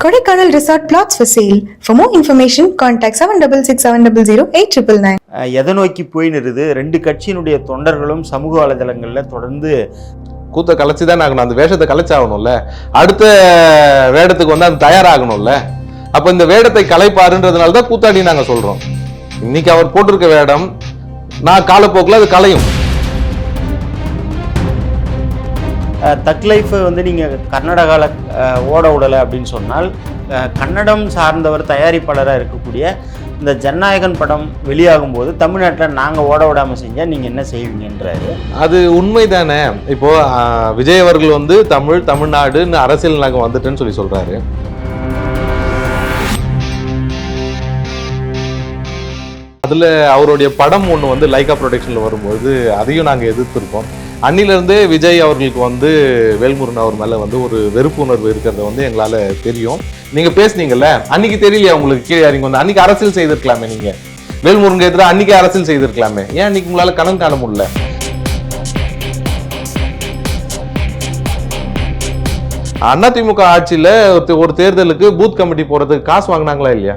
Kodaikanal Resort plots for sale. For more information, contact 766700 அஹ் எதை நோக்கி போய் நிறுது ரெண்டு கட்சியினுடைய தொண்டர்களும் சமூக வலைதளங்களில் தொடர்ந்து கூத்த கலைச்சு தான் ஆகணும். அந்த வேஷத்தை கலைச்சாகணும்ல. அடுத்த வேடத்துக்கு வந்து அது தயாராகணும்ல. அப்ப இந்த வேடத்தை கலைப்பாருன்றதுனால தான் கூத்தாடி நாங்க சொல்றோம். இன்னைக்கு அவர் போட்டிருக்க வேடம் நான் காலப்போக்கில் அது கலையும். தக் லைஃப்பை வந்து நீங்கள் கர்நாடகாவில் ஓட விடலை அப்படின்னு சொன்னால் கன்னடம் சார்ந்தவர் தயாரிப்பாளராக இருக்கக்கூடிய இந்த ஜனநாயகன் படம் வெளியாகும் போது தமிழ்நாட்டில் நாங்கள் ஓட விடாமல் செஞ்சால் நீங்கள் என்ன செய்வீங்கன்றாரு? அது உண்மைதானே. தானே இப்போது விஜய் அவர்கள் வந்து தமிழ் தமிழ்நாடுன்னு அரசியல் நாங்கள் வந்துட்டேன்னு சொல்லி சொல்கிறாரு அதில் அவருடைய படம் ஒன்று வந்து லைகா ப்ரொடக்ஷனில் வரும்போது அதையும் நாங்கள் எதிர்த்திருக்கோம். அன்னிலிருந்தே விஜய் அவர்களுக்கு வந்து வேல்முருகன் அவர் மேல வந்து ஒரு வெறுப்பு உணர்வு இருக்கிறத வந்து எங்களால தெரியும். நீங்க பேசுனீங்கல்ல? அன்னைக்கு தெரியலையா உங்களுக்கு கீழே இறங்கி வந்து? அன்னைக்கு அரசியல் செய்திருக்கலாமே நீங்க. வேல்முருகன் எதிராக அன்னைக்கு அரசியல் செய்திருக்கலாமே. ஏன் அன்னைக்கு உங்களால கணக்கு காண முடியல? அதிமுக ஆட்சியில ஒரு- ஒரு தேர்தலுக்கு பூத் கமிட்டி போறதுக்கு காசு வாங்கினாங்களா இல்லையா?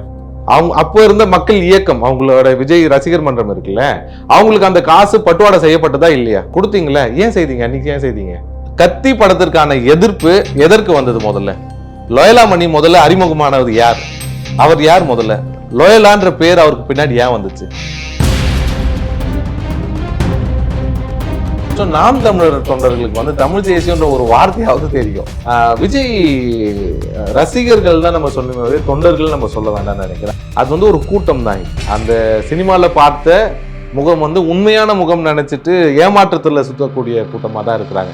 அவங்க அப்போ இருந்த மக்கள் இயக்கம் அவங்களோட விஜய் ரசிகர் மன்றம் இருக்குல்ல அவங்களுக்கு அந்த காசு பட்டுவாடை செய்யப்பட்டதா இல்லையா? கொடுத்தீங்களா ஏன் செய்தீங்க அன்னைக்கு ஏன் செய்தீங்க? கத்தி படத்திற்கான எதிர்ப்பு எதற்கு வந்தது முதல்ல? லோயலா மணி முதல்ல அறிமுகமானவர் யார்? அவர் யார் முதல்ல? லோயலான்ற பேர் அவருக்கு பின்னாடி ஏன் வந்துச்சு? So, நாம் தமிழர் தொண்டர்களுக்கு வந்து தமிழ் தேசியன்ற ஒரு வார்த்தையாவது தெரியும். விஜய் ரசிகர்கள் தான் நம்ம சொல்லணும் தொண்டர்கள் நம்ம சொல்ல வேண்டாம்னு நினைக்கிறேன். அது வந்து ஒரு கூட்டம் தான். அந்த சினிமாவில் பார்த்த முகம் வந்து உண்மையான முகம் நினைச்சிட்டு ஏமாற்றத்தில் சுற்றக்கூடிய கூட்டமாக தான் இருக்கிறாங்க.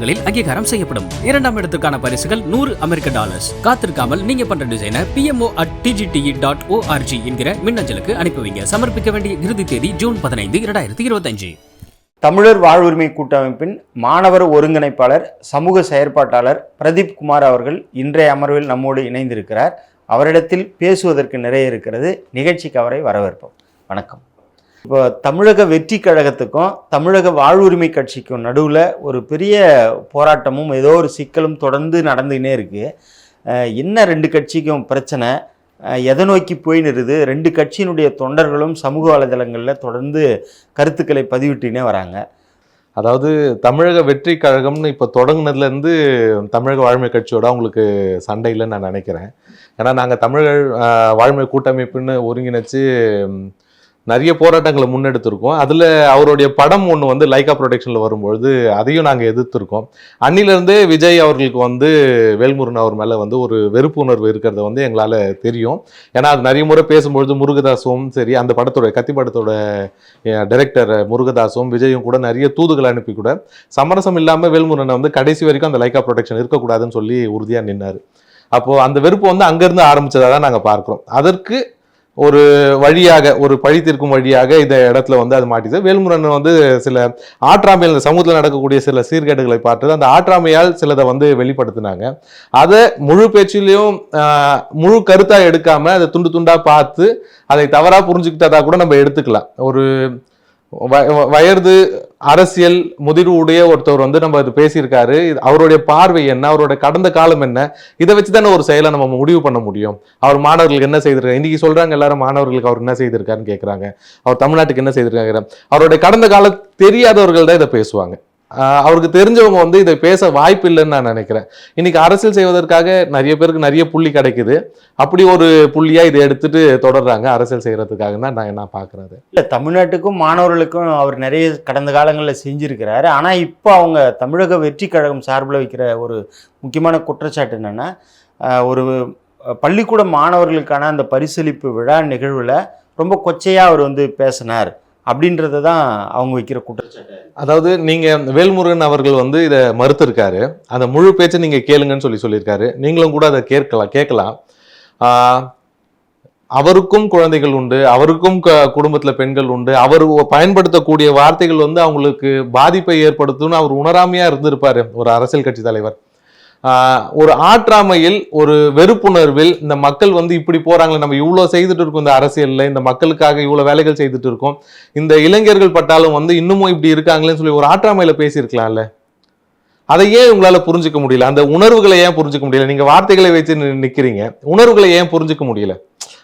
ஊடகத்தலங்களில் அங்கீகாரம் செய்யப்படும். இரண்டாம் இடத்துக்கான பரிசுகள் நூறு அமெரிக்க டாலர்ஸ். காத்திருக்காமல் நீங்க பண்ற டிசைனை PMO at DGDE dot org என்கிற மின்னஞ்சலுக்கு அனுப்புவீங்க. சமர்ப்பிக்க வேண்டிய இறுதி தேதி ஜூன் பதினைந்து இரண்டாயிரத்தி இருபத்தஞ்சு. தமிழர் வாழ்வுரிமை கூட்டமைப்பின் மாணவர் ஒருங்கிணைப்பாளர் சமூக செயற்பாட்டாளர் பிரதீப் குமார் அவர்கள் இன்றைய அமர்வில் நம்மோடு இணைந்திருக்கிறார். அவரிடத்தில் பேசுவதற்கு நிறைய இருக்கிறது. நிகழ்ச்சிக்கு அவரை வரவேற்போம். வணக்கம். இப்போ தமிழக வெற்றி கழகத்துக்கும் தமிழக வாழ்வுரிமை கட்சிக்கும் நடுவில் ஒரு பெரிய போராட்டமும் ஏதோ ஒரு சிக்கலும் தொடர்ந்து நடந்துகிட்டே இருக்குது என்ன ரெண்டு கட்சிக்கும் பிரச்சனை? எதை நோக்கி போய் நிறுது? ரெண்டு கட்சியினுடைய தொண்டர்களும் சமூக வலைதளங்களில் தொடர்ந்து கருத்துக்களை பதிவிட்டுனே வராங்க. அதாவது தமிழக வெற்றி கழகம்னு இப்போ தொடங்கினதுலேருந்து தமிழக வாழ்மை கட்சியோட அவங்களுக்கு சண்டை இல்லைன்னு நான் நினைக்கிறேன். ஏன்னா நாங்கள் தமிழர் வாழ்மை கூட்டமைப்புன்னு ஒருங்கிணைச்சு நிறைய போராட்டங்களை முன்னெடுத்திருக்கோம். அதில் அவருடைய படம் ஒன்று வந்து லைகா ப்ரொடக்ஷனில் வரும்பொழுது அதையும் நாங்கள் எதிர்த்திருக்கோம். அன்னிலிருந்தே விஜய் அவர்களுக்கு வந்து வேல்முருகன் அவர் மேலே வந்து ஒரு வெறுப்பு உணர்வு இருக்கிறத வந்து எங்களால் தெரியும். ஏன்னா அது நிறைய முறை பேசும்பொழுது முருகதாசும் சரி அந்த படத்தோட கத்தி படத்தோட டைரக்டர் முருகதாசும் விஜயும் கூட நிறைய தூதுகள் அனுப்பி கூட சமரசம் இல்லாமல் வேல்முருகனை வந்து கடைசி வரைக்கும் அந்த லைகா ப்ரொடக்ஷன் இருக்கக்கூடாதுன்னு சொல்லி உறுதியாக நின்னார். அப்போது அந்த வெறுப்பு வந்து அங்கேருந்து ஆரம்பித்ததாக தான் நாங்கள் பார்க்குறோம். அதற்கு ஒரு வழியாக ஒரு பழி தீர்க்கும் வழியாக இந்த இடத்துல வந்து அது மாட்டிது. வேல்முருகன் வந்து சில ஆற்றாமையில் இந்த சமூகத்தில் நடக்கக்கூடிய சில சீர்கேடுகளை பார்த்து அந்த ஆற்றாமையால் சிலதை வந்து வெளிப்படுத்தினாங்க. அதை முழு பேச்சிலையும் முழு கருத்தாக எடுக்காமல் அதை துண்டு துண்டாக பார்த்து அதை தவறாக புரிஞ்சுக்கிட்டதாக கூட நம்ம எடுத்துக்கலாம். ஒரு வயது அரசியல் முதிர்வு உடைய ஒருத்தவர் வந்து நம்ம இது பேசியிருக்காரு. இது அவருடைய பார்வை என்ன? அவருடைய கடந்த காலம் என்ன? இதை வச்சு தானே ஒரு செயலை நம்ம முடிவு பண்ண முடியும். அவர் மாணவர்களுக்கு என்ன செய்திருக்காரு? இன்னைக்கு சொல்றாங்க எல்லாரும் மாணவர்களுக்கு அவர் என்ன செய்திருக்காருன்னு கேட்குறாங்க அவர் தமிழ்நாட்டுக்கு என்ன செய்திருக்காங்க அவருடைய கடந்த காலம் தெரியாதவர்கள் தான் இதை பேசுவாங்க. அவருக்கு தெரிஞ்சவங்க வந்து இதை பேச வாய்ப்பு இல்லைன்னு நான் நினைக்கிறேன். இன்னைக்கு அரசியல் செய்வதற்காக நிறைய பேருக்கு நிறைய புள்ளி கிடைக்குது. அப்படி ஒரு புள்ளியா இதை எடுத்துட்டு தொடர்றாங்க. அரசியல் செய்யறதுக்காக தான் நான் நான் பார்க்கறது இல்லை தமிழ்நாட்டுக்கும் மாணவர்களுக்கும் அவர் நிறைய கடந்த காலங்களில் செஞ்சிருக்கிறாரு. ஆனால் இப்போ அவங்க தமிழக வெற்றி கழகம் சார்பில் வைக்கிற ஒரு முக்கியமான குற்றச்சாட்டு என்னன்னா ஒரு பள்ளிக்கூட மாணவர்களுக்கான அந்த பரிசளிப்பு விழா நிகழ்வில் ரொம்ப கொச்சையாக அவர் வந்து பேசினார். அப்படின்றத தான் அவங்க வைக்கிற குற்றச்சாட்டு. அதாவது நீங்க வேல்முருகன் அவர்கள் வந்து இதை மறுத்திருக்காரு. அந்த முழு பேச்சை நீங்க கேளுங்கன்னு சொல்லி சொல்லியிருக்காரு. நீங்களும் கூட அதை கேட்கலாம் கேட்கலாம். ஆஹ் அவருக்கும் குழந்தைகள் உண்டு அவருக்கும் க- குடும்பத்துல பெண்கள் உண்டு. அவர் பயன்படுத்தக்கூடிய வார்த்தைகள் வந்து அவங்களுக்கு பாதிப்பை ஏற்படுத்தும்னு அவர் உணராமையா இருந்திருப்பார் ஒரு அரசியல் கட்சி தலைவர். ஒரு ஆற்றாமையில் ஒரு வெறுப்புணர்வில் இந்த மக்கள் வந்து இப்படி போகிறாங்களே நம்ம இவ்வளோ செய்துட்டு இருக்கோம் இந்த அரசியலில் இந்த மக்களுக்காக இவ்வளோ வேலைகள் செய்துட்டு இருக்கோம். இந்த இளைஞர்கள் பட்டாலும் வந்து இன்னமும் இப்படி இருக்காங்களேன்னு சொல்லி ஒரு ஆற்றாமையில் பேசியிருக்கலாம்ல. அதை ஏன் உங்களால் புரிஞ்சுக்க முடியல? அந்த உணர்வுகளை ஏன் புரிஞ்சுக்க முடியல? நீங்கள் வார்த்தைகளை வச்சு நி- உணர்வுகளை ஏன் புரிஞ்சுக்க முடியல?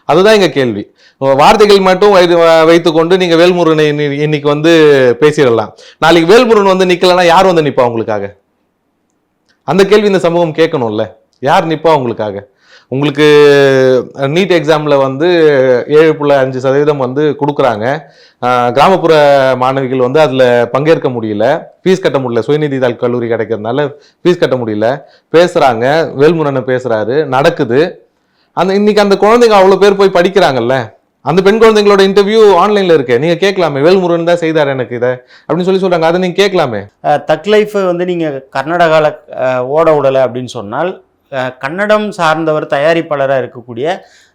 அதுதான் எங்கள் கேள்வி. வார்த்தைகள் மட்டும் வைத்து- வைத்துக்கொண்டு நீங்கள் வேல்முருகனை இன்னைக்கு வந்து பேசிடலாம். நாளைக்கு வேல்முருகன் வந்து நிற்கலன்னா யார் வந்து நிற்பா உங்களுக்காக? அந்த கேள்வி இந்த சமூகம் கேட்கணும்ல. யார் நிற்பா உங்களுக்காக? உங்களுக்கு நீட் எக்ஸாமில் வந்து ஏழு புள்ளி அஞ்சு சதவீதம் வந்து கொடுக்குறாங்க. கிராமப்புற மாணவிகள் வந்து அதில் பங்கேற்க முடியல. ஃபீஸ் கட்ட முடியல. சுயநிதி தாள் கல்லூரி கிடைக்கிறதுனால ஃபீஸ் கட்ட முடியல. பேசுகிறாங்க வேல்முருகனை பேசுகிறாரு நடக்குது. அந்த இன்னைக்கு அந்த குழந்தைங்க அவ்வளோ பேர் போய் படிக்கிறாங்கல்ல? அந்த பெண் குழந்தைங்களோட இன்டர்வியூ ஆன்லைன்ல இருக்கு. நீங்க கேட்கலாமே. வேல்முருகன் தான் செய்தார் எனக்கு இதை. அப்படின்னு சொல்லி சொல்றாங்க. அதை நீங்க கேட்கலாமே. தக் லைஃப்பை வந்து நீங்கள் கர்நாடகாவில் ஓட விடலை அப்படின்னு சொன்னால் கன்னடம் சார்ந்தவர் தயாரிப்பாளராக இருக்கக்கூடிய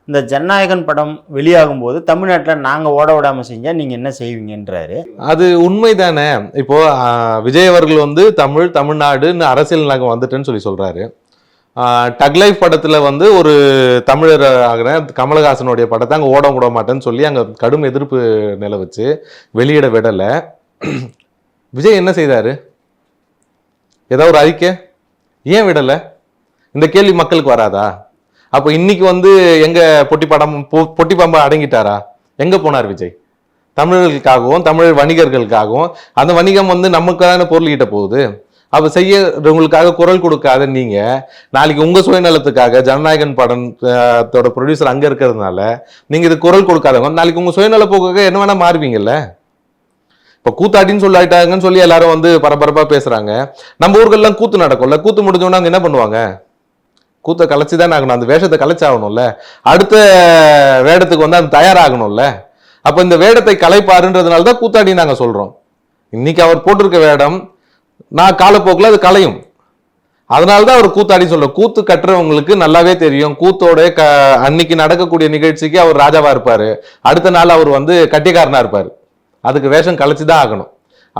இந்த ஜனநாயகன் படம் வெளியாகும் போது தமிழ்நாட்டில் நாங்கள் ஓட விடாமல் செஞ்சால் நீங்கள் என்ன செய்வீங்கன்றாரு. அது உண்மைதானே? இப்போ ஆஹ், விஜய் அவர்கள் வந்து தமிழ் தமிழ்நாடுன்னு அரசியல் நாங்கள் வந்துட்டேன்னு சொல்லி சொல்றாரு. டக்லைஃப் படத்தில் வந்து ஒரு தமிழர் ஆகிற கமலஹாசனுடைய படத்தை அங்கே ஓட விட மாட்டேன்னு சொல்லி அங்கே கடும் எதிர்ப்பு நிலவுச்சு. வெளியிட விடலை. விஜய் என்ன செய்தார்? ஏதாவது ஒரு அறிக்கை? ஏன் விடலை? இந்த கேள்வி மக்களுக்கு வராதா? அப்போ இன்னைக்கு வந்து எங்கே பொட்டி படம் பொ- பொட்டி பாம்பா அடங்கிட்டாரா? எங்கே போனார் விஜய்? தமிழர்களுக்காகவும் தமிழ் வணிகர்களுக்காகவும். அந்த வணிகம் வந்து நமக்கான பொருள் போகுது. அப்போ செய்யறவங்களுக்காக குரல் கொடுக்காத நீங்கள் நாளைக்கு உங்கள் சுயநலத்துக்காக ஜனநாயகன் படத்தோட ப்ரொடியூசர் அங்கே இருக்கிறதுனால நீங்கள் இது குரல் கொடுக்காதவங்க நாளைக்கு உங்கள் சுயநல போக்காக என்ன வேணால் மாறுவீங்கல்ல? இப்போ கூத்தாட்டின்னு சொல்லிட்டாங்கன்னு சொல்லி எல்லாரும் வந்து பரபரப்பாக பேசுகிறாங்க நம்ம ஊர்கள்லாம் கூத்து நடக்கும்ல கூத்து முடிஞ்சோன்னா அங்கே என்ன பண்ணுவாங்க? கூத்தை கலைச்சி தான் ஆகணும் அந்த வேஷத்தை கலைச்சாகணும்ல. அடுத்த வேடத்துக்கு வந்து அது தயாராகணும்ல. அப்போ இந்த வேடத்தை கலைப்பாருன்றதுனால தான் கூத்தாடி நாங்கள் சொல்கிறோம் இன்னைக்கு அவர் போட்டிருக்க வேடம் நான் காலப்போக்கில் அது கலையும் அதனால தான் அவர் கூத்தாடி சொல்ல கூத்து கட்டுறவங்களுக்கு நல்லாவே தெரியும். கூத்தோட க அன்னைக்கு நடக்கக்கூடிய நிகழ்ச்சிக்கு அவர் ராஜாவாக இருப்பார். அடுத்த நாள் அவர் வந்து கட்டிக்காரனாக இருப்பார். அதுக்கு வேஷம் கலைச்சி தான் ஆகணும்.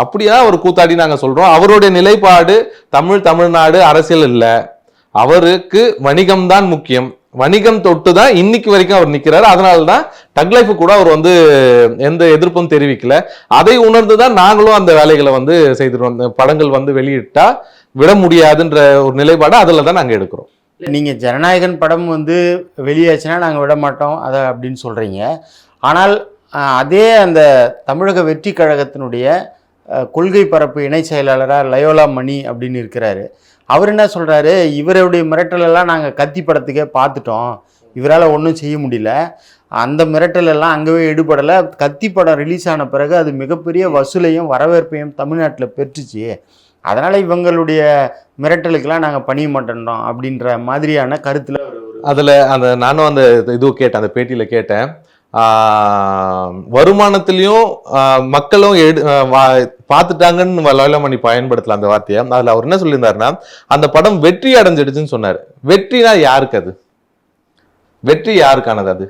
அப்படியா அவர் கூத்தாடி நாங்கள் சொல்கிறோம் அவருடைய நிலைப்பாடு தமிழ் தமிழ்நாடு அரசியல் இல்லை. அவருக்கு வணிகம் தான் முக்கியம். வணிகம் தொட்டு தான் இன்னைக்கு வரைக்கும் அவர் நிற்கிறார் அதனால தான் டக்லைஃப் கூட அவர் வந்து எந்த எதிர்ப்பும் தெரிவிக்கல. அதை உணர்ந்து தான் நாங்களும் அந்த வேலைகளை வந்து செய்துருவோம் படங்கள் வந்து வெளியிட்டா விட முடியாதுன்ற ஒரு நிலைப்பாடு அதில் தான் நாங்கள் எடுக்கிறோம். நீங்கள் ஜனநாயகன் படம் வந்து வெளியாச்சுன்னா நாங்கள் விட மாட்டோம். அதை அப்படின்னு சொல்கிறீங்க ஆனால் அதே அந்த தமிழக வெற்றி கழகத்தினுடைய கொள்கை பரப்பு இணை செயலாளராக லயோலா மணி அப்படின்னு இருக்கிறாரு. அவர் என்ன சொல்கிறாரு இவருடைய மிரட்டலெல்லாம் நாங்கள் கத்தி படத்துக்கே பார்த்துட்டோம். இவரால் ஒன்றும் செய்ய முடியல. அந்த மிரட்டலெல்லாம் அங்கேவே ஈடுபடலை. எடுபடலை கத்தி படம் ரிலீஸ் ஆன பிறகு அது மிகப்பெரிய வசூலையும் வரவேற்பையும் தமிழ்நாட்டில் பெற்றுச்சு. அதனால் இவங்களுடைய மிரட்டலுக்கெல்லாம் நாங்கள் பணிய மாட்டேன்றோம் அப்படின்ற மாதிரியான கருத்தில் அதில் அந்த நானும் அந்த இதுவும் கேட்டேன் அந்த பேட்டியில் கேட்டேன். வருமானத்திலையும் மக்களும் எடு பார்த்துட்டாங்கன்னு லோலமணி பயன்படுத்தலாம் அந்த வார்த்தையை. அதில் அவர் என்ன சொல்லியிருந்தாருன்னா அந்த படம் வெற்றி அடைஞ்சிடுச்சுன்னு சொன்னார். வெற்றினா யாருக்கு அது? வெற்றி யாருக்கானது அது?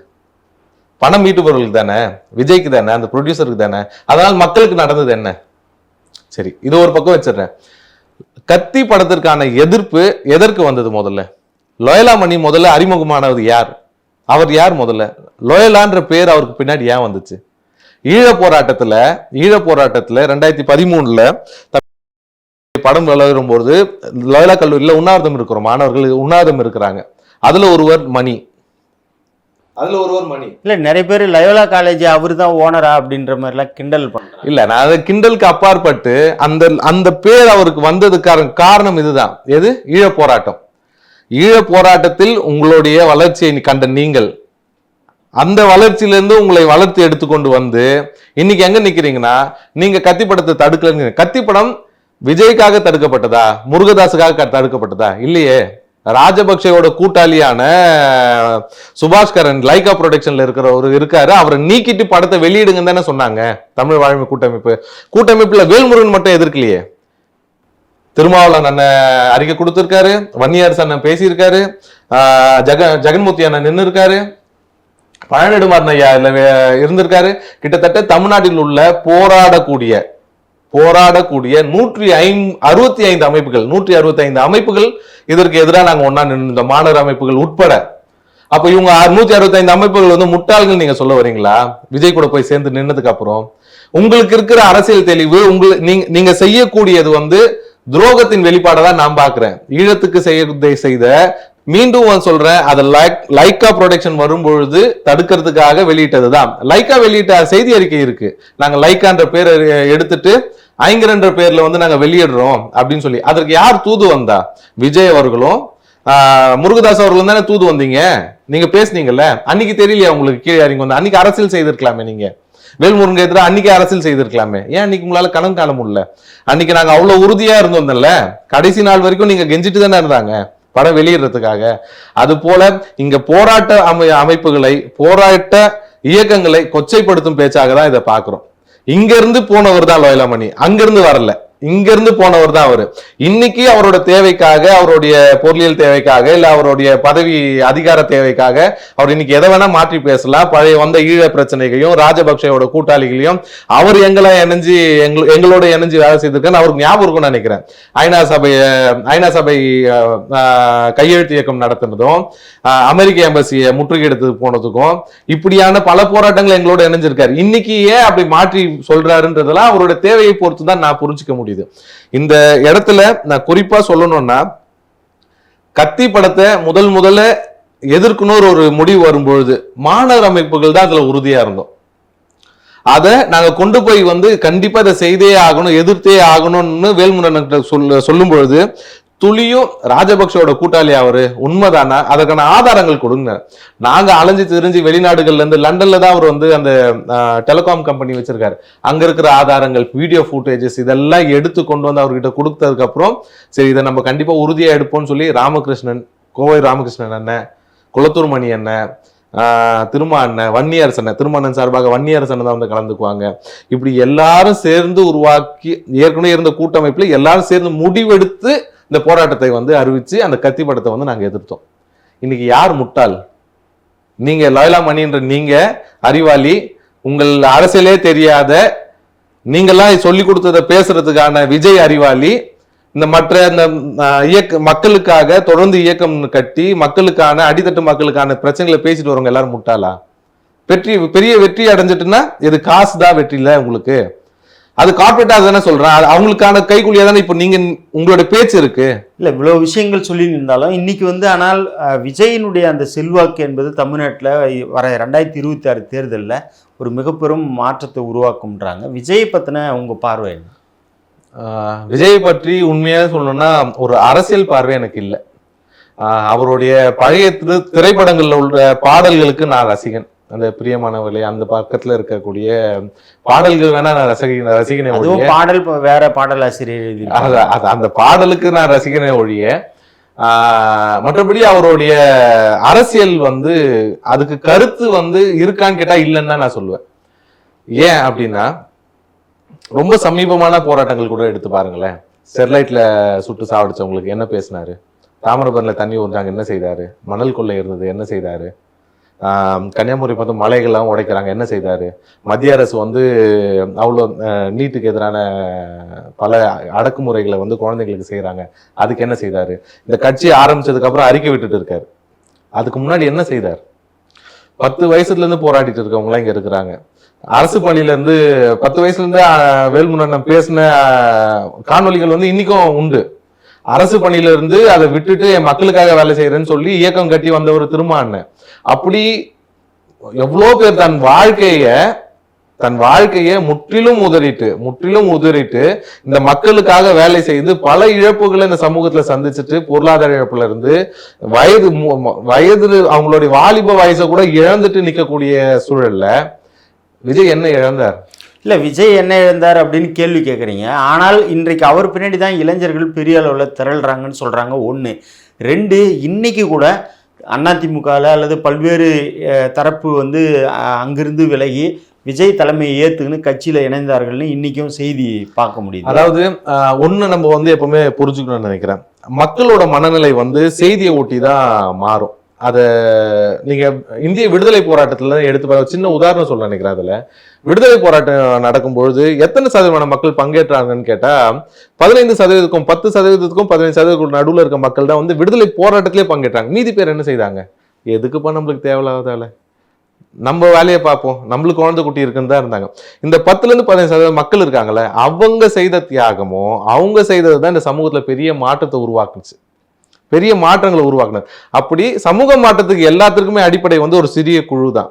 பணம் ஈட்டுபவர்களுக்கு தானே? விஜய்க்கு தானே? அந்த ப்ரொடியூசருக்கு தானே? அதனால் மக்களுக்கு நடந்தது என்ன? சரி இது ஒரு பக்கம் வச்சிடுறேன். கத்தி படத்திற்கான எதிர்ப்பு எதற்கு வந்தது முதல்ல? லோயலாமணி முதல்ல அறிமுகமானது யார்? அவர் யார் முதல்ல? லோயலான்ற பேர் அவருக்கு பின்னாடி ஏன் வந்துச்சு? ஈழ போராட்டத்துல ஈழ போராட்டத்துல ரெண்டாயிரத்தி பதிமூணுல படம் விளையாடும் போது லோயலா கல்லூரியில உண்ணாவிரதம் இருக்கிறோம் மாணவர்கள் உண்ணாவிரதம் இருக்கிறாங்க. அதுல ஒருவர் மணி. அதுல ஒருவர் மணி. இல்லை நிறைய பேர் லயோலா காலேஜ் அவர் தான் ஓனரா அப்படின்ற மாதிரிலாம் கிண்டல் பண்ணுறாங்க இல்ல நான் அதை கிண்டலுக்கு அப்பாற்பட்டு அந்த அந்த பேர் அவருக்கு வந்ததுக்கான காரணம் இதுதான். எது? ஈழ போராட்டம். ஈழ போராட்டத்தில் உங்களுடைய வளர்ச்சியை கண்ட நீங்கள் அந்த வளர்ச்சியிலேருந்து உங்களை வளர்த்து எடுத்துக்கொண்டு வந்து இன்னைக்கு எங்க நிக்கிறீங்கன்னா நீங்க கத்தி படத்தை தடுக்கலன்னு கத்தி படம் விஜய்க்காக தடுக்கப்பட்டதா? முருகதாஸுக்காக க- தடுக்கப்பட்டதா? இல்லையே. ராஜபக்சேவோட கூட்டாளியான சுபாஷ்கரன் லைகா ப்ரொடக்ஷன்ல இருக்கிறவர் இருக்காரு. அவரை நீக்கிட்டு படத்தை வெளியிடுங்கன்னு தானே சொன்னாங்க. தமிழ் வாழ்மை கூட்டமைப்பு. கூட்டமைப்புல வேல்முருகன் மட்டும் எதிர்க்கலையே. திருமாவளவன் அண்ணன் அறிக்கை கொடுத்துருக்காரு வன்னியரசு அண்ணன் பேசியிருக்காரு ஜெக ஜெகன்மூர்த்தி அண்ணன் நின்று இருக்காரு பழனிடுமாறன் ஐயா இருந்திருக்காரு. கிட்டத்தட்ட தமிழ்நாட்டில் உள்ள போராடக்கூடிய போராடக்கூடிய நூற்றி ஐம் அறுபத்தி ஐந்து அமைப்புகள் நூற்றி அறுபத்தி ஐந்து அமைப்புகள் இதற்கு எதிராக நாங்கள் ஒன்னா நின்று மாணவர் அமைப்புகள் உட்பட. அப்ப இவங்க நூத்தி அறுபத்தி ஐந்து அமைப்புகள் வந்து முட்டாள்கள் நீங்க சொல்ல வரீங்களா? விஜய் கூட போய் சேர்ந்து நின்னதுக்கு அப்புறம். உங்களுக்கு இருக்கிற அரசியல் தெளிவு உங்களுக்கு நீங்க நீங்க செய்யக்கூடியது வந்து துரோகத்தின் வெளிப்பாடை தான் நான் பாக்குறேன் ஈழத்துக்கு செய்ய செய்த மீண்டும் ஒன் சொல்றேன் அதை லைக் லைக்கா ப்ரொடக்ஷன் வரும்பொழுது தடுக்கிறதுக்காக வெளியிட்டது தான் லைக்கா வெளியிட்ட செய்தி அறிக்கை இருக்கு. நாங்க லைக்கான்ற பேரை எடுத்துட்டு ஐங்கரன்ற பேர்ல வந்து நாங்க வெளியிடுறோம் அப்படின்னு சொல்லி. அதற்கு யார் தூது வந்தா? விஜய் அவர்களும் முருகதாஸ் அவர்களும் தானே தூது வந்தீங்க? நீங்க பேசுனீங்கல்ல? அன்னைக்கு தெரியலையா உங்களுக்கு கீழே இறங்கி வந்து? அன்னைக்கு அரசியல் செய்திருக்கலாமே நீங்க. வேல்முருகன் எதிராக அன்னைக்கு அரசியல் செய்திருக்கலாமே. ஏன் அன்னைக்கு உங்களால கணம் காண முடியல? அன்னைக்கு நாங்க அவ்வளவு உறுதியா இருந்தோம்ல? கடைசி நாள் வரைக்கும் நீங்க கெஞ்சிட்டு தானே இருந்தாங்க. படம் வெளியிடுறதுக்காக. அது போல இங்க போராட்ட அமை அமைப்புகளை போராட்ட இயக்கங்களை கொச்சைப்படுத்தும் பேச்சாக தான் இதை பாக்குறோம். இங்க இருந்து போனவர் தான் லோயலாமணி. அங்கிருந்து வரல. இங்கிருந்து போனவர் தான் அவர். இன்னைக்கு அவரோட தேவைக்காக அவருடைய பொருளியல் தேவைக்காக இல்ல அவருடைய பதவி அதிகார தேவைக்காக அவர் இன்னைக்கு எதை வேணா மாற்றி பேசலாம். பழைய வந்த ஈழ பிரச்சனைகளையும் ராஜபக்சேவோட கூட்டாளிகளையும் அவர் எங்களை இணைஞ்சு எங்கள- எங்களோட இணைஞ்சு வேலை செய்திருக்கேன்னு அவருக்கு ஞாபகம் இருக்கும்னு நினைக்கிறேன். ஐநா சபை ஐநா சபை கையெழுத்து இயக்கம் நடத்தினதும் அமெரிக்க எம்பசியை முற்றுகையெடுத்து போனதுக்கும் இப்படியான பல போராட்டங்கள் எங்களோட இணைஞ்சிருக்காரு. இன்னைக்கு ஏன் அப்படி மாற்றி சொல்றாருன்றதெல்லாம் அவரோட தேவையை பொறுத்து தான் நான் புரிஞ்சுக்க முடியும். முடியுது. இந்த இடத்துல நான் குறிப்பா சொல்லணும்னா கத்தி படத்தை முதல் முதல்ல எதிர்க்கணும்னு ஒரு முடிவு வரும்பொழுது மாணவர் அமைப்புகள் தான் அதுல உறுதியா இருந்தோம். அதை நாங்க கொண்டு போய் வந்து கண்டிப்பா இதை செய்தே ஆகணும் எதிர்த்தே ஆகணும்னு வேல்முருகன் சொல்ல சொல்லும் பொழுது துளியும் ராஜபக்சோட கூட்டாளி அவரு. உண்மைதானா? அதற்கான ஆதாரங்கள் கொடுங்க. நாங்க அலைஞ்சு திரிஞ்சு வெளிநாடுகள்ல இருந்து லண்டன்ல தான் அவர் வந்து அந்த டெலிகாம் கம்பெனி வச்சிருக்காரு. அங்க இருக்கிற ஆதாரங்கள் வீடியோ ஃபுட்டேஜஸ் இதெல்லாம் எடுத்து கொண்டு வந்து அவர்கிட்ட கொடுத்ததுக்கு அப்புறம் சரி இதை நம்ம கண்டிப்பா உறுதியா எடுப்போம்னு சொல்லி ராமகிருஷ்ணன் கோவை ராமகிருஷ்ணன் அண்ணன் குளத்தூர் மணி அண்ணன் திருமா அண்ணன் வன்னியரசு அண்ணன் திருமணன் சார்பாக வன்னியரசு அண்ணன் தான் வந்து கலந்துக்குவாங்க. இப்படி எல்லாரும் சேர்ந்து உருவாக்கி ஏற்கனவே இருந்த கூட்டமைப்பில் எல்லாரும் சேர்ந்து முடிவெடுத்து இந்த போராட்டத்தை வந்து அறிவித்து அந்த கத்தி படத்தை வந்து நாங்கள் எதிர்த்தோம். இன்னைக்கு யார் முட்டாள்? நீங்க லாயலா மணின்ற நீங்க அறிவாளி உங்கள் அரசியலே தெரியாத நீங்கெல்லாம் சொல்லி கொடுத்ததை பேசுறதுக்கான விஜய் அறிவாளி இந்த மற்ற இந்த இயக்க மக்களுக்காக தொடர்ந்து இயக்கம் கட்டி மக்களுக்கான அடித்தட்டு மக்களுக்கான பிரச்சனைகளை பேசிட்டு வரவங்க எல்லாரும் முட்டாளா? வெற்றி பெரிய வெற்றி அடைஞ்சிட்டுன்னா இது காசு தான் வெற்றி இல்லை உங்களுக்கு? அது கார்பரேட்டா தானே சொல்றேன். அது அவங்களுக்கான கைக்கூலியா தானே இப்போ நீங்க உங்களோட பேச்சு இருக்கு? இல்லை இவ்வளோ விஷயங்கள் சொல்லி இருந்தாலும் இன்னைக்கு வந்து ஆனால் விஜயினுடைய அந்த செல்வாக்கு என்பது தமிழ்நாட்டில் வர ரெண்டாயிரத்தி இருபத்தி ஆறு தேர்தலில் ஒரு மிக பெரும் மாற்றத்தை உருவாக்கும்ன்றாங்க. விஜயை பற்றின உங்கள் பார்வை விஜய் பற்றி உண்மையாக சொல்லணும்னா ஒரு அரசியல் பார்வை எனக்கு இல்லை. அவருடைய பழைய திரு- திரைப்படங்கள்ல உள்ள பாடல்களுக்கு நான் ரசிகன். அந்த பிரியமானவர்களே அந்த பக்கத்துல இருக்கக்கூடிய பாடல்கள் வேணா நான் ரசிக ரசிகனே ஒழிய பாடல் வேற. அது- அது- அந்த பாடலுக்கு நான் ரசிகனே ஒழிய ஆஹ் மற்றபடி அவருடைய அரசியல் வந்து அதுக்கு கருத்து வந்து இருக்கான்னு கேட்டா இல்லைன்னு தான் நான் சொல்லுவேன். ஏன் அப்படின்னா ரொம்ப சமீபமான போராட்டங்கள் கூட எடுத்து பாருங்களேன். ஸ்டெர்லைட்ல சுட்டு சாவடிச்சவங்களுக்கு என்ன பேசினாரு? தாமிரபரணில தண்ணி ஊர்ந்தாங்க என்ன செய்தாரு? மணல் கொள்ளை இருந்தது என்ன செய்தாரு? கன்னியாகுமரி பார்த்து மலைகள்லாம் உடைக்கிறாங்க. என்ன செய்தாரு? மத்திய அரசு வந்து அவ்வளோ நீட்டுக்கு எதிரான பல அடக்குமுறைகளை வந்து குழந்தைங்களுக்கு செய்கிறாங்க அதுக்கு என்ன செய்தார்? இந்த கட்சி ஆரம்பித்ததுக்கப்புறம் அறிக்கை விட்டுட்டு இருக்கார். அதுக்கு முன்னாடி என்ன செய்தார்? பத்து வயசுலேருந்து போராடிட்டு இருக்கவங்களாம் இங்கே இருக்கிறாங்க. அரசு பள்ளியிலேருந்து பத்து வயசுலேருந்து வேல்முருகன் பேசின காணொலிகள் காணொளிகள் வந்து இன்றைக்கும் உண்டு. அரசு பணியிலேருந்து அதை விட்டுட்டு என் மக்களுக்காக வேலை செய்யறேன்னு சொல்லி இயக்கம் கட்டி வந்தவர் திரும்ப அண்ணன். அப்படி எவ்வளோ பேர் தன் வாழ்க்கைய தன் வாழ்க்கையை முற்றிலும் உதறிட்டு முற்றிலும் உதறிட்டு இந்த மக்களுக்காக வேலை செய்து பல இழப்புகளை இந்த சமூகத்துல சந்திச்சுட்டு பொருளாதார இழப்புல இருந்து வயது மு- வயது அவங்களுடைய வாலிப வயசை கூட இழந்துட்டு நிக்கக்கூடிய சூழல்ல விஜய் என்ன இழந்தார்? இல்ல விஜய் என்ன இழந்தார் அப்படின்னு கேள்வி கேட்குறீங்க ஆனால் இன்றைக்கு அவர் பின்னாடி தான் இளைஞர்கள் பெரிய அளவில் திரள்றாங்கன்னு சொல்றாங்க. ஒன்று ரெண்டு இன்னைக்கு கூட அதிமுகவில் அல்லது பல்வேறு தரப்பு வந்து அங்கிருந்து விலகி விஜய் தலைமையை ஏத்துக்குன்னு கட்சியில இணைந்தார்கள்னு இன்னைக்கும் செய்தி பார்க்க முடியுது. அதாவது ஆஹ், ஒண்ணு நம்ம வந்து எப்பவுமே புரிஞ்சுக்கணும்னு நினைக்கிறேன். மக்களோட மனநிலை வந்து செய்தியை ஒட்டி தான் மாறும். அதை நீங்க இந்திய விடுதலை போராட்டத்துல எடுத்து பாருங்க. சின்ன உதாரணம் சொல்ல நினைக்கிறேன் அதுல. விடுதலை போராட்டம் நடக்கும்பொழுது எத்தனை சதவீதமான மக்கள் பங்கேற்றாங்கன்னு கேட்டா பதினைந்து சதவீதத்துக்கும் பத்து சதவீதத்துக்கும் பதினைந்து சதவீதத்துக்கும் நடுவில் இருக்க மக்கள் தான் வந்து விடுதலை போராட்டத்திலே பங்கேற்றாங்க. மீதி பேர் என்ன செய்தாங்க? எதுக்குப்பா நம்மளுக்கு தேவையில்லாதால நம்ம வேலையை பார்ப்போம். நம்மளுக்கு குழந்தை குட்டி இருக்குன்னு தான் இருந்தாங்க. இந்த பத்துலேருந்து பதினஞ்சு சதவீதம் மக்கள் இருக்காங்கல்ல அவங்க செய்த தியாகமோ அவங்க செய்தது தான் இந்த சமூகத்தில் பெரிய மாற்றத்தை உருவாக்குச்சு. பெரிய மாற்றங்களை உருவாக்குனது. அப்படி சமூக மாற்றத்துக்கு எல்லாத்துக்குமே அடிப்படை வந்து ஒரு சிறிய குழு தான்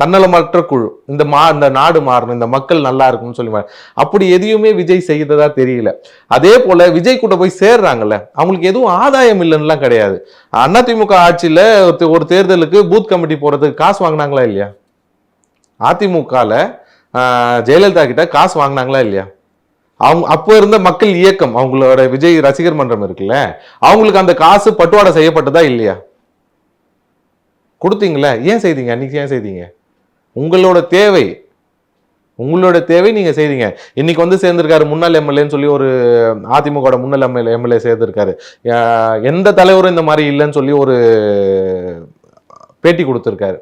தன்னலமற்ற குழு. இந்த மா இந்த நாடு மாறணும் இந்த மக்கள் நல்லா இருக்கும்னு சொல்லி அப்படி எதையுமே விஜய் செய்ததா தெரியல. அதே போல விஜய் கூட போய் சேர்றாங்கல்ல அவங்களுக்கு எதுவும் ஆதாயம் இல்லைன்னுலாம் கிடையாது. அதிமுக ஆட்சியில் ஒரு ஒரு தேர்தலுக்கு பூத் கமிட்டி போறதுக்கு காசு வாங்கினாங்களா இல்லையா? அதிமுகவில் ஜெயலலிதா கிட்ட காசு வாங்கினாங்களா இல்லையா? அவங்க அப்போ இருந்த மக்கள் இயக்கம் அவங்களோட விஜய் ரசிகர் மன்றம் இருக்குல்ல அவங்களுக்கு அந்த காசு பட்டுவாடை செய்யப்பட்டதா இல்லையா? கொடுத்தீங்களே ஏன் செய்தீங்க? அன்னைக்கு ஏன் செய்தீங்க? உங்களோட தேவை உங்களோட தேவை நீங்கள் செய்தீங்க. இன்னைக்கு வந்து சேர்ந்திருக்காரு முன்னாள் எம்எல்ஏன்னு சொல்லி ஒரு அதிமுக முன்னாள் எம்எல்ஏ எம்எல்ஏ சேர்ந்திருக்காரு. எந்த தலைவரும் இந்த மாதிரி இல்லைன்னு சொல்லி ஒரு பேட்டி கொடுத்துருக்காரு.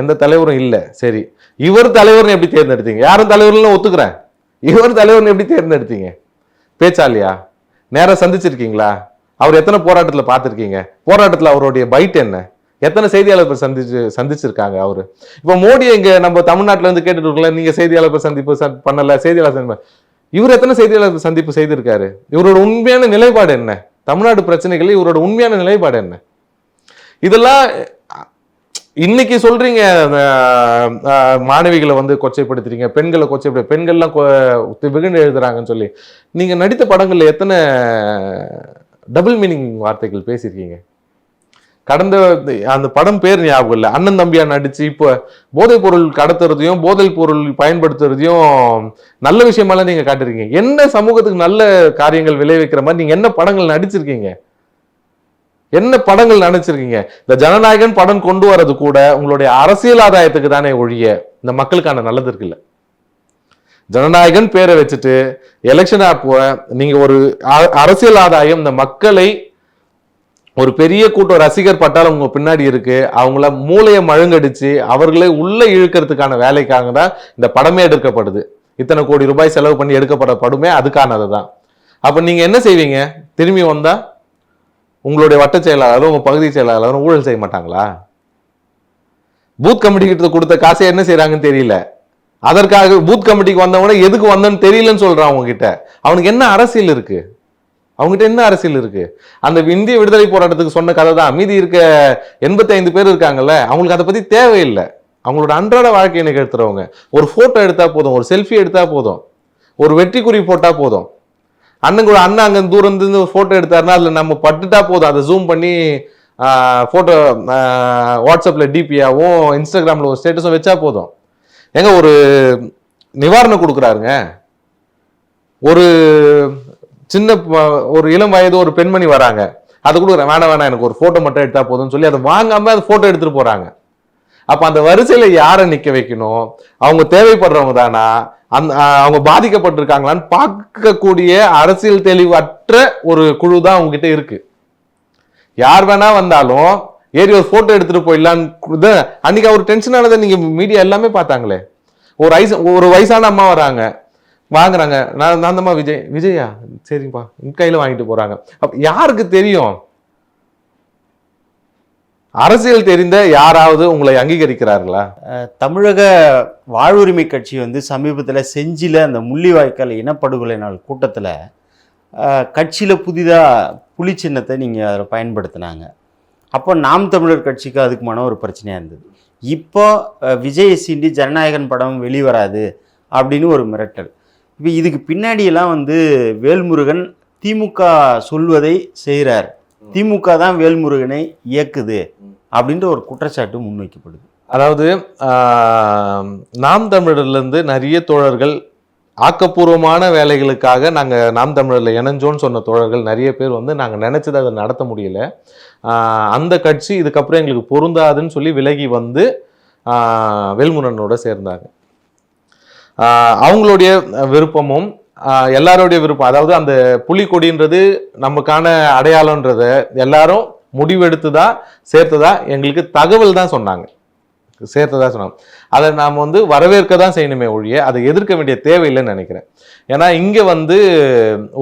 எந்த தலைவரும் இல்லை சரி. இவர் தலைவர்னு எப்படி தேர்ந்தெடுத்தீங்க? யாரும் தலைவர்லாம் ஒத்துக்கிறேன். இவர் தலைவர்னு எப்படி தேர்ந்தெடுத்தீங்க? பேச்சாலியா நேராக சந்திச்சிருக்கீங்களா? அவர் எத்தனை போராட்டத்தில் பார்த்துருக்கீங்க? போராட்டத்தில் அவருடைய பைட் என்ன? எத்தனை செய்தியாளர்கள் சந்திச்சு சந்திச்சிருக்காங்க அவரு? இப்போ மோடியை இங்க நம்ம தமிழ்நாட்டில் இருந்து கேட்டுட்டு இருக்கல நீங்க செய்தியாளர் சந்திப்பு ச- பண்ணல செய்தியாளர் சந்திப்பு இவர் எத்தனை செய்தியாளர் சந்திப்பு செய்திருக்காரு? இவரோட உண்மையான நிலைப்பாடு என்ன? தமிழ்நாடு பிரச்சனைகள் இவரோட உண்மையான நிலைப்பாடு என்ன? இதெல்லாம் இன்னைக்கு சொல்றீங்க மாணவிகளை வந்து கொச்சைப்படுத்துறீங்க பெண்களை கொச்சைப்படு பெண்கள்லாம் கொ- எழுதுறாங்கன்னு சொல்லி. நீங்க நடித்த படங்கள்ல எத்தனை டபுள் மீனிங் வார்த்தைகள் பேசியிருக்கீங்க? கடந்த அந்த படம் பேர் ஞாபகம் இல்லை. அண்ணன் தம்பியா நடிச்சு இப்போ போதைப் பொருள் கடத்துறதையும் போதைப் பொருள் பயன்படுத்துறதையும் நல்ல விஷயமெல்லாம் நீங்க காட்டுறீங்க என்ன சமூகத்துக்கு நல்ல காரியங்கள் விளைவிக்கிற மாதிரி நீங்க என்ன படங்கள் நடிச்சிருக்கீங்க? என்ன படங்கள் நினைச்சிருக்கீங்க இந்த ஜனநாயகன் படம் கொண்டு வர்றது கூட உங்களுடைய அரசியல் ஆதாயத்துக்கு தானே ஒழிய இந்த மக்களுக்கான நல்லது இருக்குல்ல? ஜனநாயகன் பேரை வச்சுட்டு எலெக்ஷன் அப்போ நீங்க ஒரு அ- அரசியல் ஆதாயம் இந்த மக்களை ஒரு பெரிய கூட்டம் ரசிகர் பட்டாலும் உங்க பின்னாடி இருக்கு அவங்கள மூளையை மழுங்கடிச்சு அவர்களை உள்ள இழுக்கிறதுக்கான வேலைக்காக தான் இந்த படமே எடுக்கப்படுது. இத்தனை கோடி ரூபாய் செலவு பண்ணி எடுக்கப்பட படமே அதுக்கானது தான் அப்ப நீங்க என்ன செய்வீங்க? திரும்பி வந்தா உங்களுடைய வட்ட செயலாளரும் உங்கள் பகுதி செயலாளரும் ஊழல் செய்ய மாட்டாங்களா? பூத் கமிட்டி கிட்ட கொடுத்த காசை என்ன செய்கிறாங்கன்னு தெரியல. அதற்காக பூத் கமிட்டிக்கு வந்தவன எதுக்கு வந்தன்னு தெரியலன்னு சொல்கிறான் அவங்ககிட்ட அவனுக்கு என்ன அரசியல் இருக்குது அவங்ககிட்ட என்ன அரசியல் இருக்கு? அந்த இந்திய விடுதலை போராட்டத்துக்கு சொன்ன கதை தான். மீதி இருக்க எண்பத்தி ஐந்து பேர் இருக்காங்கல்ல அவங்களுக்கு அதை பத்தி தேவையில்லை. அவங்களோட அன்றாட வாழ்க்கையை நிகழ்த்துறவங்க ஒரு போட்டோ எடுத்தா போதும் ஒரு செல்ஃபி எடுத்தா போதும் ஒரு வெற்றி குறி போட்டா போதும். அண்ணன் கூட அண்ணன் அங்கே தூரம் இருந்து ஃபோட்டோ எடுத்தாருன்னா அதுல நம்ம பட்டுட்டா போதும். அதை ஜூம் பண்ணி ஃபோட்டோ வாட்ஸ்அப்பில் டிபியாகவும் இன்ஸ்டாகிராமில் ஒரு ஸ்டேட்டஸும் வச்சா போதும். ஏங்க ஒரு நிவாரணம் கொடுக்குறாருங்க. ஒரு சின்ன ஒரு இளம் வயது ஒரு பெண்மணி வராங்க. அது கொடுக்குறேன் வேணாம் வேணாம் எனக்கு ஒரு ஃபோட்டோ மட்டும் எடுத்தால் போதும்னு சொல்லி அதை வாங்காமல் அது ஃபோட்டோ எடுத்துகிட்டு போகிறாங்க அப்போ அந்த வரிசையில் யாரை நிற்க வைக்கணும்? அவங்க தேவைப்படுறவங்க தானா? அந்த அவங்க பாதிக்கப்பட்டிருக்காங்களான்னு பார்க்கக்கூடிய அரசியல் தெளிவற்ற ஒரு குழு தான் அவங்க கிட்ட இருக்கு. யார் வேணா வந்தாலும் ஏறி ஒரு போட்டோ எடுத்துட்டு போயிடலான்னு அன்னைக்கு அவர் டென்ஷன் ஆனதை நீங்க மீடியா எல்லாமே பார்த்தாங்களே. ஒரு வயசு ஒரு வயசான அம்மா வராங்க. வாங்குறாங்க. நான் அந்தம்மா விஜய் விஜயா சரிப்பா உன் கையில வாங்கிட்டு போறாங்க. அப்ப யாருக்கு தெரியும்? அரசியல் தெரிந்த யாராவது உங்களை அங்கீகரிக்கிறார்களா? தமிழக வாழ்வுரிமை கட்சி வந்து சமீபத்தில் செஞ்சியில் அந்த முள்ளிவாய்க்கால் இனப்படுகொலை நாள் கூட்டத்தில் கட்சியில் புதிதாக புலி சின்னத்தை நீங்கள் அதில் பயன்படுத்தினாங்க. அப்போ நாம் தமிழர் கட்சிக்கு அதுக்குமான ஒரு பிரச்சனையாக இருந்தது. இப்போ விஜய் விஜயை சீண்டி ஜனநாயகன் படம் வெளிவராது அப்படின்னு ஒரு மிரட்டல். இப்போ இதுக்கு பின்னாடியெல்லாம் வந்து வேல்முருகன் திமுக சொல்வதை செய்கிறார் திமுக தான் வேல்முருகனை இயக்குது அப்படின்ற ஒரு குற்றச்சாட்டு முன்வைக்கப்படுது. அதாவது நாம் தமிழர்லேருந்து நிறைய தோழர்கள் ஆக்கப்பூர்வமான வேலைகளுக்காக நாங்கள் நாம் தமிழரில் இணைஞ்சோன்னு சொன்ன தோழர்கள் நிறைய பேர் வந்து நாங்கள் நினச்சதை அதை நடத்த முடியல. அந்த கட்சி இதுக்கப்புறம் எங்களுக்கு பொருந்தாதுன்னு சொல்லி விலகி வந்து வேல்முருகனோட சேர்ந்தாங்க. அவங்களுடைய விருப்பமும் எல்லாருடைய விருப்பம். அதாவது அந்த புலிக்கொடின்றது நமக்கான அடையாளன்றத எல்லாரும் முடிவெடுத்து தான் சேர்த்ததா எங்களுக்கு தகவல் தான் சொன்னாங்க. சேர்த்ததா சொன்னாங்க. அதை நாம் வந்து வரவேற்க தான் செய்யணுமே ஒழிய அதை எதிர்க்க வேண்டிய தேவையில்லைன்னு நினைக்கிறேன். ஏன்னா இங்கே வந்து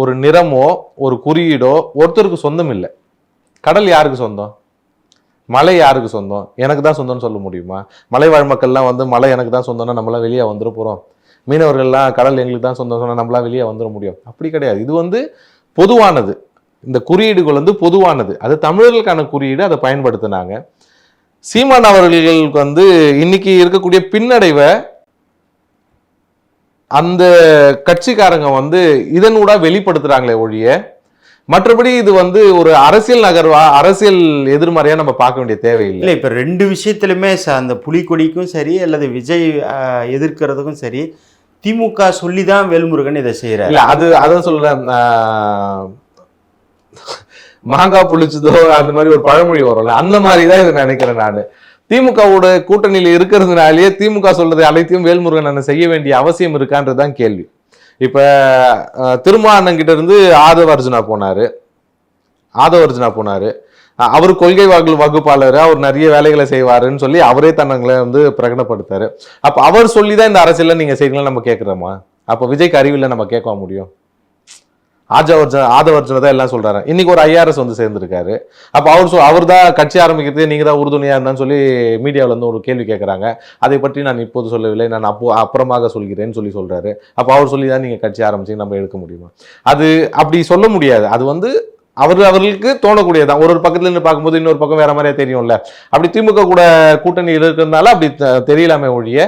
ஒரு நிறமோ ஒரு குறியீடோ ஒருத்தருக்கு சொந்தம் இல்லை. கடல் யாருக்கு சொந்தம்? மலை யாருக்கு சொந்தம்? எனக்கு தான் சொந்தம்னு சொல்ல முடியுமா? மலைவாழ் மக்கள்லாம் வந்து மலை எனக்கு தான் சொந்தம்னா நம்மளாம் வெளியே வந்துட போகிறோம் மீனவர்கள்லாம் கடல் எங்களுக்கு தான் சொந்தம் சொன்னால் நம்மளாம் வெளியே வந்துட முடியும். அப்படி கிடையாது. இது வந்து பொதுவானது. இந்த குறியீடுகள் வந்து பொதுவானது. அது தமிழர்களுக்கான குறியீடு அதை பயன்படுத்தினாங்க. சீமான் அவர்களுக்கு வந்து இன்னைக்கு இருக்கக்கூடிய பின்னடைவை அந்த கட்சிக்காரங்க வந்து இதனூடா வெளிப்படுத்துறாங்களே ஒழிய மற்றபடி இது வந்து ஒரு அரசியல் நகர்வா அரசியல் எதிர்மறையா நம்ம பார்க்க வேண்டிய தேவையில்லை. இல்லை இப்போ ரெண்டு விஷயத்துலையுமே ச- அந்த புலிக்கொடிக்கும் சரி அல்லது விஜய் ஆஹ், எதிர்க்கிறதுக்கும் சரி திமுக சொல்லி தான் வேல்முருகன் இதை செய்கிறார் இல்ல அது அதான் சொல்கிறேன் மாங்காய் புளிச்சதோ அந்த மாதிரி ஒரு பழமொழி வரும்ல அந்த மாதிரி தான் இதை நினைக்கிறேன் நான். திமுகவோட கூட்டணியில் இருக்கிறதுனாலயே திமுக சொல்றது அனைத்தையும் வேல்முருகன் அண்ணன் செய்ய வேண்டிய அவசியம் இருக்கான்றதுதான் கேள்வி. இப்போ திருமா அண்ணன் கிட்ட இருந்து ஆதவ அர்ஜுனா போனார். ஆதவ அர்ஜுனா அவர் கொள்கை வகு வகுப்பாளர் அவர் நிறைய வேலைகளை செய்வாருன்னு சொல்லி அவரே தன்னங்களை வந்து பிரகடனப்படுத்தாரு. அப்போ அவர் சொல்லி தான் இந்த அரசியலில் நீங்கள் செய்யுங்களா நம்ம கேட்குறோமா அப்போ விஜய்க்கு அறிவில்லை நம்ம கேட்க முடியும்? ஆஜவர்ஜன ஆதவர்ஜன தான் எல்லாம் சொல்கிறாரு இன்றைக்கி ஒரு ஐஆர்எஸ் வந்து சேர்ந்துருக்காரு. அப்போ அவர் சொல் அவர் தான் கட்சி ஆரம்பிக்கிறது நீங்கள் தான் உறுதுணையாக இருந்தான்னு சொல்லி மீடியாவில் வந்து ஒரு கேள்வி கேட்குறாங்க அதை பற்றி நான் இப்போது சொல்லவில்லை. நான் அப்போ அப்புறமாக சொல்கிறேன்னு சொல்லி சொல்கிறாரு அப்போ அவர் சொல்லி தான் நீங்கள் கட்சி ஆரம்பிச்சு நம்ம எடுக்க முடியுமா? அது அப்படி சொல்ல முடியாது. அது வந்து அவர் அவர்களுக்கு தோணக்கூடியதான் ஒரு ஒரு பக்கத்துல இருந்து பார்க்கும்போது இன்னொரு பக்கம் வேற மாதிரியே தெரியும்ல. அப்படி திமுக கூட கூட்டணியில் இருக்கிறதுனால அப்படி த- தெரியலாமே ஒழிய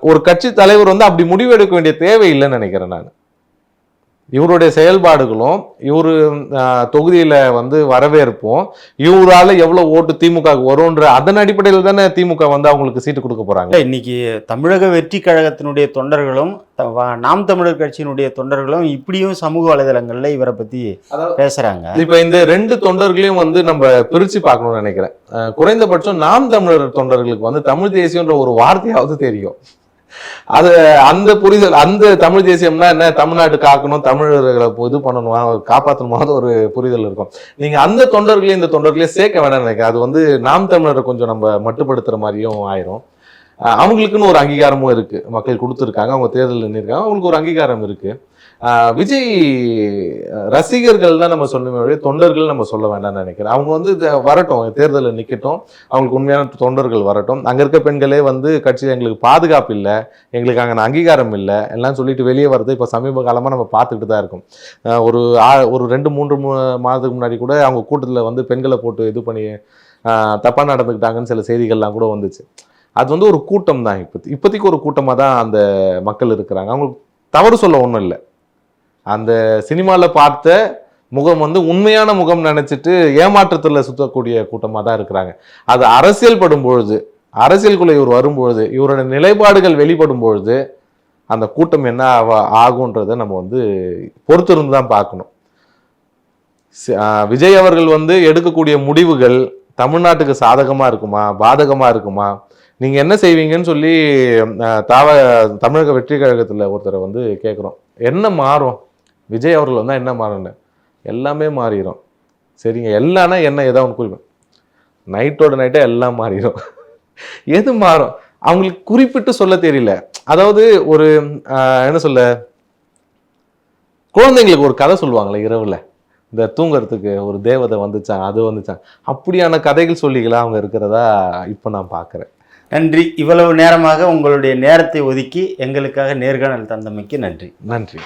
ஒரு கட்சி தலைவர் வந்து அப்படி முடிவு எடுக்க வேண்டிய தேவை இல்லைன்னு நினைக்கிறேன் நான். இவருடைய செயல்பாடுகளும் இவரு ஆஹ், தொகுதியில வந்து வரவேற்பும் இவரால எவ்வளவு ஓட்டு திமுக வரும்ன்ற அதன் அடிப்படையில் தானே திமுக வந்து அவங்களுக்கு சீட்டு கொடுக்க போறாங்க? இல்லை இன்னைக்கு தமிழக வெற்றி கழகத்தினுடைய தொண்டர்களும் நாம் தமிழர் கட்சியினுடைய தொண்டர்களும் இப்படியும் சமூக வலைதளங்கள்ல இவரை பத்தி பேசுறாங்க. இப்ப இந்த ரெண்டு தொண்டர்களையும் வந்து நம்ம பிரிச்சு பார்க்கணும்னு நினைக்கிறேன். குறைந்தபட்சம் நாம் தமிழர் தொண்டர்களுக்கு வந்து தமிழ் தேசியம்ன்ற ஒரு வார்த்தையாவது தெரியும். அது அந்த புரிதல் அந்த தமிழ் தேசியம்னா என்ன? தமிழ்நாட்டு காக்கணும் தமிழர்களை இது பண்ணணுமா காப்பாற்றணுமா ஒரு புரிதல் இருக்கும். நீங்க அந்த தொண்டர்களையும் இந்த தொண்டர்களையும் சேர்க்க வேணாம்னு நினைக்கிறேன். அது வந்து நாம் தமிழரை கொஞ்சம் நம்ம மட்டுப்படுத்துற மாதிரியும் ஆயிரும். அவங்களுக்குன்னு ஒரு அங்கீகாரமும் இருக்கு. மக்கள் கொடுத்துருக்காங்க அவங்க தேர்தல் நின்றுருக்காங்க அவங்களுக்கு ஒரு அங்கீகாரம் இருக்கு. விஜய் ரசிகர்கள் தான் நம்ம சொல்லணுமே தொண்டர்கள் நம்ம சொல்ல வேண்டாம்னு நினைக்கிறேன். அவங்க வந்து வரட்டும் தேர்தலில் நிற்கட்டும் அவங்களுக்கு உண்மையான தொண்டர்கள் வரட்டும். அங்கே இருக்க பெண்களே வந்து கட்சியில் எங்களுக்கு பாதுகாப்பு இல்லை எங்களுக்கு அங்கே அங்கீகாரம் இல்லை எல்லாம் சொல்லிட்டு வெளியே வரது இப்போ சமீப காலமாக நம்ம பார்த்துக்கிட்டு தான் இருக்கும். ஒரு ஆ- ஒரு ரெண்டு மூன்று மாதத்துக்கு முன்னாடி கூட அவங்க கூட்டத்தில் வந்து பெண்களை போட்டு இது பண்ணி தப்பாக நடந்துக்கிட்டாங்கன்னு சில செய்திகள்லாம் கூட வந்துச்சு. அது வந்து ஒரு கூட்டம் தான் இப்போ இப்போதைக்கு ஒரு கூட்டமாக தான் அந்த மக்கள் இருக்கிறாங்க. அவங்களுக்கு தவறு சொல்ல ஒன்றும் இல்லை. அந்த சினிமாவில் பார்த்த முகம் வந்து உண்மையான முகம் நினச்சிட்டு ஏமாற்றத்தில் சுற்றக்கூடிய கூட்டமாக தான் இருக்கிறாங்க. அது அரசியல் படும் பொழுது அரசியலுக்குள்ளே இவர் வரும்பொழுது இவரோட நிலைப்பாடுகள் வெளிப்படும் பொழுது அந்த கூட்டம் என்ன ஆகுன்றதை நம்ம வந்து பொறுத்திருந்து தான் பார்க்கணும். விஜய் அவர்கள் வந்து எடுக்கக்கூடிய முடிவுகள் தமிழ்நாட்டுக்கு சாதகமாக இருக்குமா பாதகமாக இருக்குமா? நீங்கள் என்ன செய்வீங்கன்னு சொல்லி தாவ தமிழக வெற்றி கழகத்தில் ஒருத்தரை வந்து கேட்குறோம் என்ன மாறும்? விஜய் அவர்கள் வந்தா என்ன மாறும்னு? எல்லாமே மாறிடும் சரிங்க. எல்லாம்னா என்ன? ஏதாவது ஒன்று குறிப்பேன் நைட்டோட நைட்டே எல்லாம் மாறிடும் எது மாறும்? அவங்களுக்கு குறிப்பிட்டு சொல்ல தெரியல. அதாவது ஒரு என்ன சொல்ல? குழந்தைங்களுக்கு ஒரு கதை சொல்லுவாங்களே இரவுல. இந்த தூங்குறதுக்கு ஒரு தேவதை வந்துச்சான் அது வந்துச்சான் அப்படியான கதைகள் சொல்லிகளா அவங்க இருக்கிறதா இப்போ நான் பார்க்குறேன் நன்றி. இவ்வளவு நேரமாக உங்களுடைய நேரத்தை ஒதுக்கி எங்களுக்காக நேர்காணல் தந்தமைக்கு நன்றி. நன்றி.